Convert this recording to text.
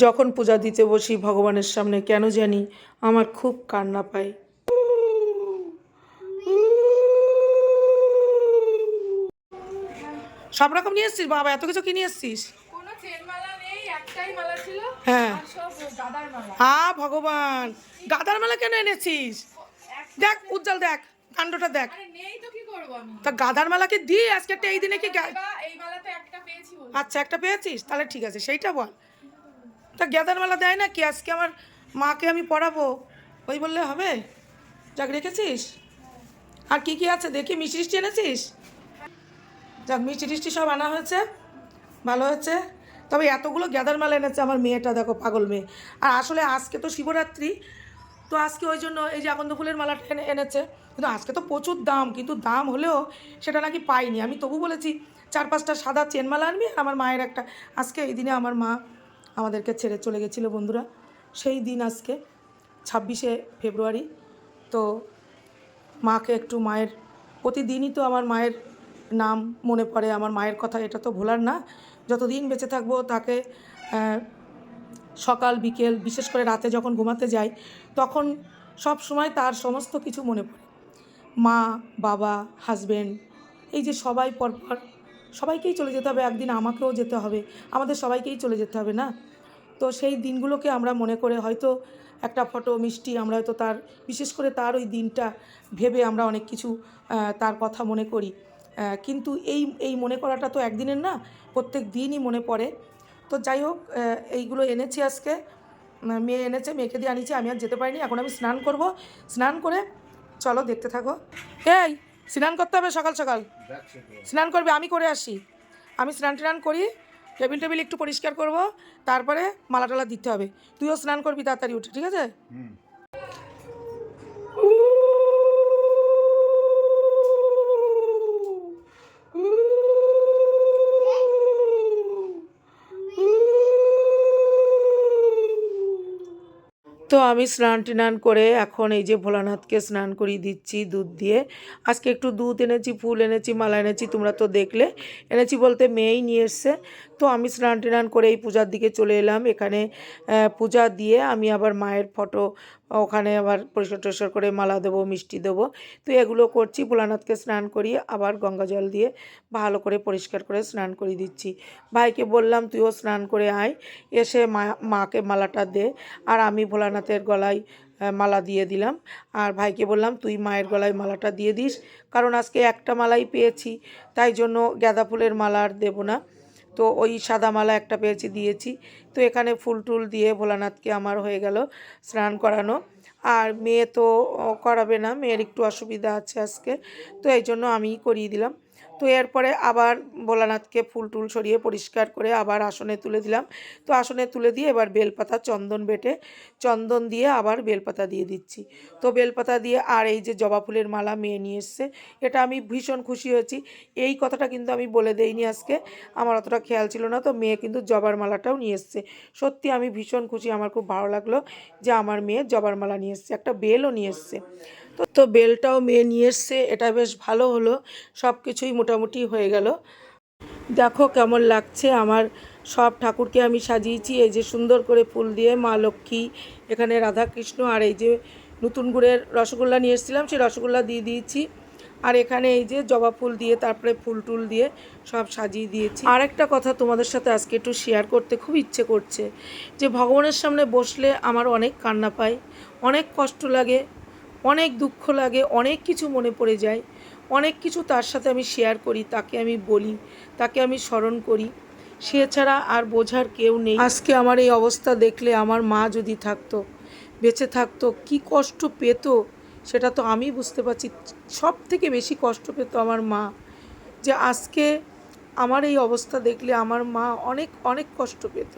যখন পূজা দিতে বসি ভগবানের সামনে কেন জানি আমার খুব কান্না পায়। সব রকম নিয়ে এসছিস বাবা? এত কিছু কি নিয়ে এসছিস? হ্যাঁ। হা ভগবান। গাদার মালা কেন এনেছিস? দেখ উজ্জ্বল দেখ কাণ্ডটা দেখ। তো কি গাদার মালাকে দি আজকে একটা এই দিনে কি আচ্ছা একটা পেয়েছিস? তাহলে ঠিক আছে সেইটা বল। তা গেদার মালা দেয় না কি আজকে আমার মাকে আমি পড়াবো। ওই বললে হবে? যাক, রেখেছিস? আর কি কি আছে? দেখি, মিষ্টি এনেছিস? যাক, মিষ্টি টিষ্টি সব আনা হয়েছে। ভালো হয়েছে। তবে এতগুলো গ্যাদার মালা এনেছে আমার মেয়েটা, দেখো, পাগল মেয়ে। আর আসলে আজকে তো শিবরাত্রি, তো আজকে ওই জন্য এই যে আকন্দ ফুলের মালাটা এনে, এনেছে। কিন্তু আজকে তো প্রচুর দাম, কিন্তু দাম হলেও সেটা নাকি পাইনি। আমি তবু বলেছি, চার পাঁচটা সাদা চেন মালা আনবি আমার মায়ের একটা। আজকে এই দিনে আমার মা আমাদেরকে ছেড়ে চলে গেছিল বন্ধুরা। সেই দিন আজকে, ছাব্বিশে ফেব্রুয়ারি। তো মাকে একটু মায়ের, প্রতিদিনই তো আমার মায়ের নাম মনে পড়ে, আমার মায়ের কথা এটা তো ভোলার না। যতদিন বেঁচে থাকব তাকে সকাল, বিকেল, বিশেষ করে রাতে যখন ঘুমাতে যাই, তখন সব সময় তার সমস্ত কিছু মনে পড়ে। মা, বাবা হাজবেন্ড এই যে সবাই পরপর সবাইকেই চলে যেতে হবে, একদিন আমাকেও যেতে হবে, আমাদের সবাইকেই চলে যেতে হবে না? তো সেই দিনগুলোকে আমরা মনে করে হয়তো একটা ফটো মিষ্টি আমরা হয়তো তার, বিশেষ করে তার ওই দিনটা ভেবে আমরা অনেক কিছু তার কথা মনে করি। কিন্তু এই এই মনে করাটা তো একদিনের না, প্রত্যেক দিনই মনে পড়ে। তো যাই হোক এইগুলো এনেছি আজকে। মেয়ে এনেছে, মেয়েকে দিয়ে আনিছি আমি আর যেতে পারিনি, এখন আমি স্নান করব। স্নান করে, চলো দেখতে থাকো। এই স্নান করতে হবে সকাল সকাল। স্নান করবে, আমি করে আসি। আমি স্নান টান করি, টেবিল টেবিল একটু পরিষ্কার করব, তারপরে মালা টালা দিতে হবে। তুইও স্নান করবি তাড়াতাড়ি উঠে, ঠিক আছে? তো আমি স্নান টান করে এখন এই যে ভোলানাথকে স্নান করিয়ে দিচ্ছি দুধ দিয়ে। আজকে একটু দুধ এনেছি, ফুল এনেছি, মালা এনেছি, তোমরা তো দেখলে। এনেছি বলতে মেয়েই নিয়ে এসছে। তো আমি স্নান টান করে এই পূজার দিকে চলে এলাম। এখানে পূজা দিয়ে আমি আবার মায়ের ফটো, ওখানে আবার পরিষ্কার টরিষ্কার করে মালা দেবো, মিষ্টি দেবো। তো এগুলো করছি, ভোলানাথকে স্নান করিয়ে আবার গঙ্গা জল দিয়ে ভালো করে পরিষ্কার করে স্নান করিয়ে দিচ্ছি। ভাইকে বললাম, তুইও স্নান করে আয়, এসে মা, মাকে মালাটা দে। আর আমি ভোলানাথের গলায় মালা দিয়ে দিলাম। আর ভাইকে বললাম, তুই মায়ের গলায় মালাটা দিয়ে দিস। কারণ আজকে একটা মালাই পেয়েছি, তাই জন্য গাঁদা ফুলের মালা আর দেবো না। তো ওই সাদা মালা একটা পেয়েছি, দিয়েছি। তো এখানে ফুল টুল দিয়ে ভোলানাথকে আমার হয়ে গেল স্নান করানো। আর মেয়ে তো করাবে না, মেয়ের একটু অসুবিধা আছে আজকে। তো এই জন্য আমিই করিয়ে দিলাম। তো এরপরে আবার ভোলানাথকে ফুল টুল সরিয়ে পরিষ্কার করে আবার আসনে তুলে দিলাম। তো আসনে তুলে দিয়ে এবার বেলপাতা চন্দন বেটে চন্দন দিয়ে আবার বেলপাতা দিয়ে দিচ্ছি। তো বেলপাতা দিয়ে আর এই যে জবা ফুলের মালা মেয়ে নিয়ে এসছে, এটা আমি ভীষণ খুশি হয়েছি। এই কথাটা কিন্তু আমি বলে দেইনি আজকে, আমার অতটা খেয়াল ছিল না। তো মেয়ে কিন্তু জবার মালাটাও নিয়ে এসছে। সত্যি আমি ভীষণ খুশি, আমার খুব ভালো লাগল যে আমার মেয়ে জবার মালা নিয়ে এসছে, একটা বেলও নিয়ে এসছে। তো বেলটাও মেয়ে নিয়ে এসছে, এটা বেশ ভালো হলো, সব কিছুই মোটামুটি হয়ে গেল। দেখো কেমন লাগছে, আমার সব ঠাকুরকে আমি সাজিয়েছি, এই যে সুন্দর করে ফুল দিয়ে মা লক্ষ্মী, এখানে রাধাকৃষ্ণ আর এই যে নতুন গুড়ের রসগোল্লা নিয়ে এসেছিলাম, সেই রসগোল্লা দিয়ে দিয়েছি। আর এখানে এই যে জবা ফুল দিয়ে, তারপরে ফুল টুল দিয়ে সব সাজিয়ে দিয়েছি। আর একটা কথা তোমাদের সাথে আজকে একটু শেয়ার করতে খুব ইচ্ছে করছে, যে ভগবানের সামনে বসলে আমার অনেক কান্না পায়, অনেক কষ্ট লাগে অনেক দুঃখ লাগে, অনেক কিছু মনে পড়ে যায়, অনেক কিছু তার সাথে আমি শেয়ার করি, তাকে আমি বলি, তাকে আমি স্মরণ করি। সে ছাড়া আর বোঝার কেউ নেই। আজকে আমার এই অবস্থা দেখলে আমার মা যদি থাকতো, বেঁচে থাকতো, কি কষ্ট পেত, সেটা তো আমি বুঝতে পারছি। সব থেকে বেশি কষ্ট পেত আমার মা। যে আজকে আমার এই অবস্থা দেখলে আমার মা অনেক অনেক কষ্ট পেত।